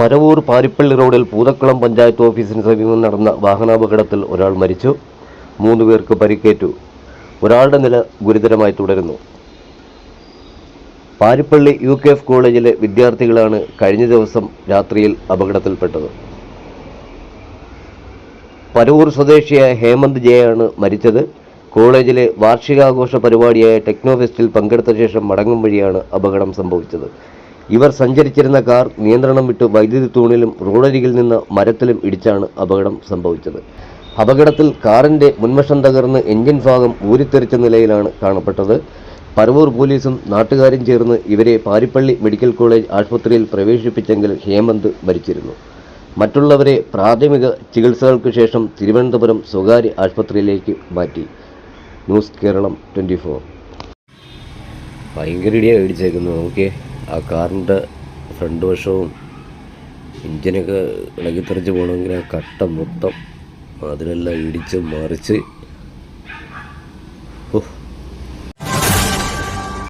പരവൂർ പാരിപ്പള്ളി റോഡിൽ പൂതക്കുളം പഞ്ചായത്ത് ഓഫീസിന് സമീപം നടന്ന വാഹനാപകടത്തിൽ ഒരാൾ മരിച്ചു. മൂന്ന് പേർക്ക് പരിക്കേറ്റു. ഒരാളുടെ നില ഗുരുതരമായി തുടരുന്നു. പാരിപ്പള്ളി യു കെ എഫ് കോളേജിലെ വിദ്യാർത്ഥികളാണ് കഴിഞ്ഞ ദിവസം രാത്രിയിൽ അപകടത്തിൽപ്പെട്ടത്. പരവൂർ സ്വദേശിയായ ഹേമന്ത് ജയാണ് മരിച്ചത്. കോളേജിലെ വാർഷികാഘോഷ പരിപാടിയായ ടെക്നോഫെസ്റ്റിൽ പങ്കെടുത്ത ശേഷം മടങ്ങും വഴിയാണ് അപകടം സംഭവിച്ചത്. ഇവർ സഞ്ചരിച്ചിരുന്ന കാർ നിയന്ത്രണം വിട്ട് വൈദ്യുതി തൂണിലും റോഡരികിൽ നിന്ന് മരത്തിലും ഇടിച്ചാണ് അപകടം സംഭവിച്ചത്. അപകടത്തിൽ കാറിന്റെ മുൻവശം തകർന്ന് എഞ്ചിൻ ഭാഗം ഊരിത്തെറിച്ച നിലയിലാണ് കാണപ്പെട്ടത്. പരവൂർ പോലീസും നാട്ടുകാരും ചേർന്ന് ഇവരെ പാരിപ്പള്ളി മെഡിക്കൽ കോളേജ് ആശുപത്രിയിൽ പ്രവേശിപ്പിച്ചെങ്കിൽ ഹേമന്ത് മരിച്ചിരുന്നു. മറ്റുള്ളവരെ പ്രാഥമിക ചികിത്സകൾക്ക് ശേഷം തിരുവനന്തപുരം സ്വകാര്യ ആശുപത്രിയിലേക്ക് മാറ്റി. News Kerala twenty four. ഭയങ്കര ഇടിയാണ് ഇടിച്ചേക്കുന്നത്. നോക്കിയേ. ആ കാറിന്റെ ഫ്രണ്ട് വശവും ഇഞ്ചിനൊക്കെ ഇളകിത്തെറിച്ച് പോകണമെങ്കിൽ ആ കട്ട മൊത്തം അതിനെല്ലാം ഇടിച്ച് മറിച്ച്